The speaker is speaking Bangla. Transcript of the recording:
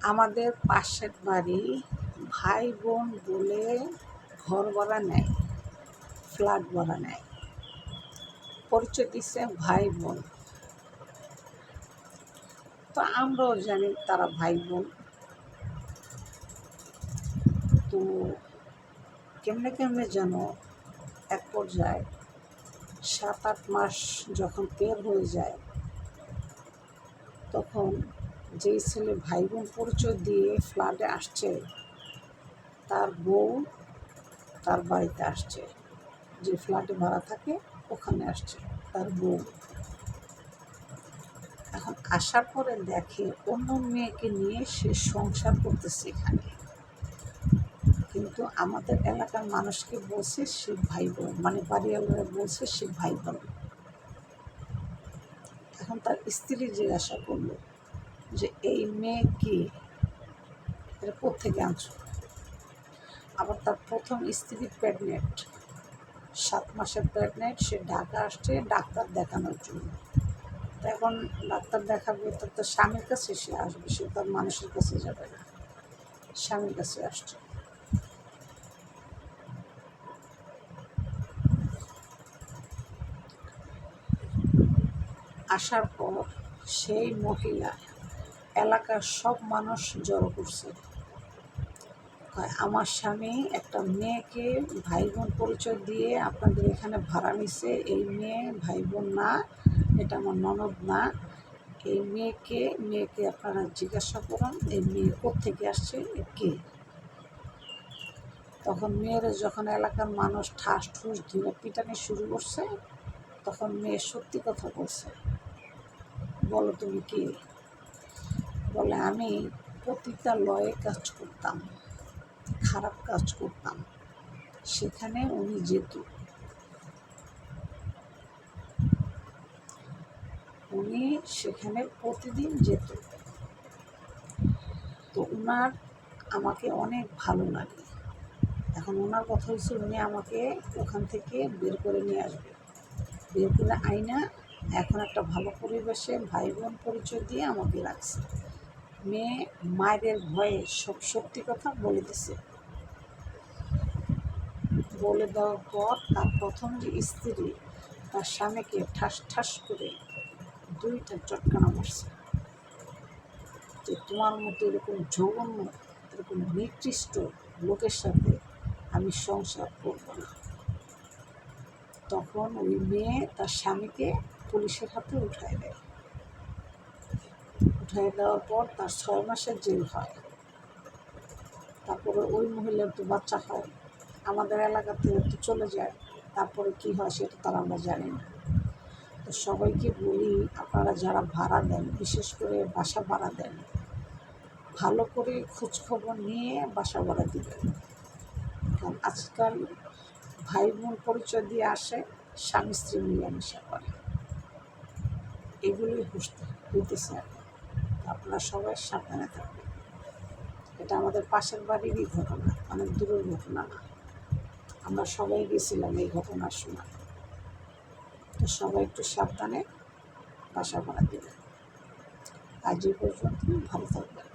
আমাদের পাশের বাড়ি ভাই বোন বলে ঘর ভাড়া নেয় ফ্ল্যাট ভাড়া নেয়। পরিচয় দিচ্ছে ভাই বোন। তো আমরাও জানি তারা ভাই বোন। তো কেমনে কেমনে যেন এক পর্যায়ে সাত আট মাস যখন পের হয়ে যায়, তখন যেই ছেলে ভাই বোন পরিচয় দিয়ে ফ্ল্যাটে আসছে, তার বউ তার বাড়িতে আসছে। যে ফ্ল্যাটে ভাড়া থাকে, ওখানে আসছে তার বউ। এখন আসার পরে দেখে অন্য মেয়েকে নিয়ে সে সংসার করতেছে এখানে। কিন্তু আমাদের এলাকার মানুষকে বলছে সে ভাই বোন মানে বাড়িওয়ালারা বলছে সে ভাই বোন এখন তার স্ত্রী জিজ্ঞাসা করল যে এই মেয়ে কি? এটা কোথেকে আনছো? আবার তার প্রথম স্ত্রী প্রেগনেন্ট সাত মাসের প্রেগনেন্ট সে ঢাকা আসছে ডাক্তার দেখানোর জন্য। এখন ডাক্তার দেখাবে, তো তার স্বামীর কাছে সে আসবে, সে তার মানুষের কাছে যাবে না। স্বামীর কাছে আসছে। আসার পর সেই মহিলা এলাকার সব মানুষ জড়ো করছে। আমার স্বামী একটা মেয়েকে ভাই বোন পরিচয় দিয়ে আপনাদের এখানে ভাড়া নিছে। এই মেয়ে ভাই বোন না, এটা আমার ননদ না। এই মেয়েকে মেয়েকে আপনারা জিজ্ঞাসা করুন, এই মেয়ে কোথেকে আসছে কে? তখন মেয়েরা যখন এলাকার মানুষ ঠাস ঠুস ধরে পিটানি শুরু করছে, তখন মেয়ে সত্যি কথা বলছে। বলো তুমি কি? বলে, আমি পতিতালয়ে কাজ করতাম, খারাপ কাজ করতাম। সেখানে উনি যেত। উনি সেখানে প্রতিদিন যেত। তো উনার আমাকে অনেক ভালো লাগে। এখন ওনার কথা হচ্ছে উনি আমাকে ওখান থেকে বের করে নিয়ে আসবে। বের করে আইনা, এখন একটা ভালো পরিবেশে ভাই বোন পরিচয় দিয়ে আমাকে রাখছে। মেয়ে মায়েদের ভয়ে সব সত্যি কথা বলে দিছে। বলে দেওয়ার পর তার প্রথম যে স্ত্রী, তার স্বামীকে ঠাস ঠাস করে দুইটা চটকানা মারছে। যে তোমার মতো এরকম জঘন্য এরকম নিকৃষ্ট লোকের সাথে আমি সংসার করব না। তখন ওই মেয়ে তার স্বামীকে পুলিশের হাতে উঠায় দেয়। উঠায় দেওয়ার পর তার ছয় মাসের জেল হয়। তারপরে ওই মহিলার তো বাচ্চা হয়। আমাদের এলাকাতে তো চলে যায়। তারপরে কি হয় সেটা তারা আমরা জানি না। তো সবাইকে বলি, আপনারা যারা ভাড়া দেন, বিশেষ করে বাসা ভাড়া দেন, ভালো করে খোঁজখবর নিয়ে বাসা ভাড়া দিবেন। কারণ আজকাল ভাই বোন পরিচয় দিয়ে আসে স্বামী স্ত্রী মিলামেশা করে। এগুলোই হইতেছে এখন আপনারা সবাই সাবধানে থাকবেন। এটা আমাদের পাশের বাড়িরই ঘটনা, অনেক দূরের ঘটনা না। আমরা সবাই গেছিলাম এই ঘটনার সময়। তো সবাই একটু সাবধানে বাসা ভাড়া দেবেন। আজ এই পর্যন্ত, ভালো থাকবেন।